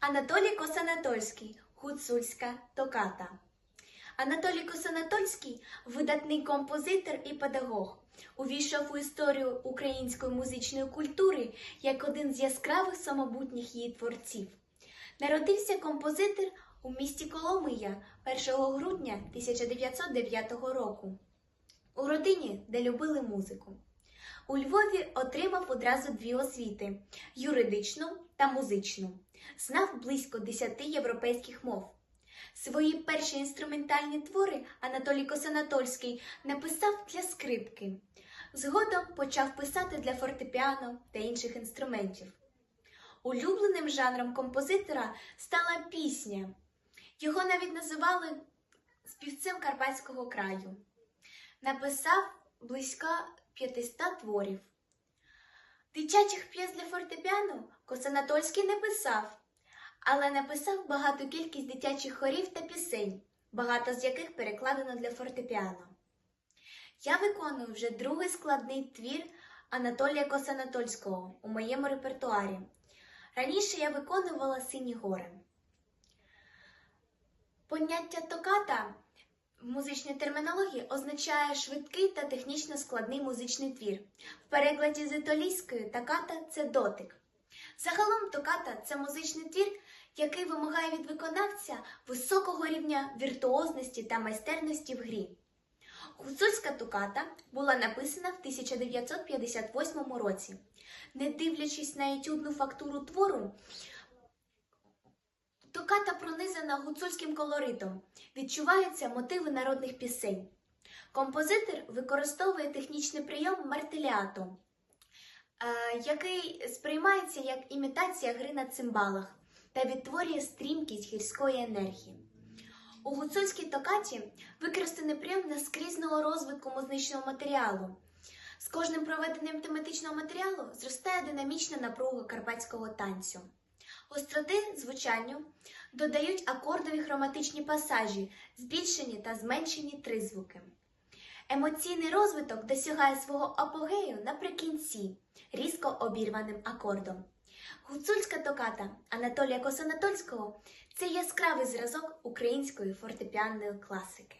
Анатолій Косанатольський, гуцульська токата. Анатолій Косанатольський видатний композитор і педагог. Увійшов у історію української музичної культури як один з яскравих самобутніх її творців. Народився композитор у місті Коломия 1 грудня 1909 року. У родині, де любили музику. У Львові отримав одразу дві освіти юридичну та музичну. Знав близько десяти європейських мов. Свої перші інструментальні твори Анатолій Косанатольський написав для скрипки. Згодом почав писати для фортепіано та інших інструментів. Улюбленим жанром композитора стала пісня. Його навіть називали співцем Карпатського краю. Написав близько 500 творів. Дитячих п'єс для фортепіано Косанатольський не писав, але написав багату кількість дитячих хорів та пісень, багато з яких перекладено для фортепіано. Я виконую вже другий складний твір Анатолія Косанатольського у моєму репертуарі. Раніше я виконувала сині гори. Поняття токата в музичній термінології означає швидкий та технічно складний музичний твір. В перекладі з італійської токата – це дотик. Загалом токата це музичний твір, який вимагає від виконавця високого рівня віртуозності та майстерності в грі. Гуцульська токата була написана в 1958 році. Не дивлячись на етюдну фактуру твору, токата пронизана гуцульським колоритом, відчуваються мотиви народних пісень. Композитор використовує технічний прийом мартеліато, е, який сприймається як імітація гри на цимбалах та відтворює стрімкість гірської енергії. У гуцульській токаті використаний прийом наскрізного розвитку музичного матеріалу. З кожним проведенням тематичного матеріалу зростає динамічна напруга карпатського танцю. Гостроти звучанню додають акордові хроматичні пасажі, збільшені та зменшені тризвуки. Емоційний розвиток досягає свого апогею наприкінці, різко обірваним акордом. Гуцульська токата Анатолія Косанатольського це яскравий зразок української фортепіанної класики.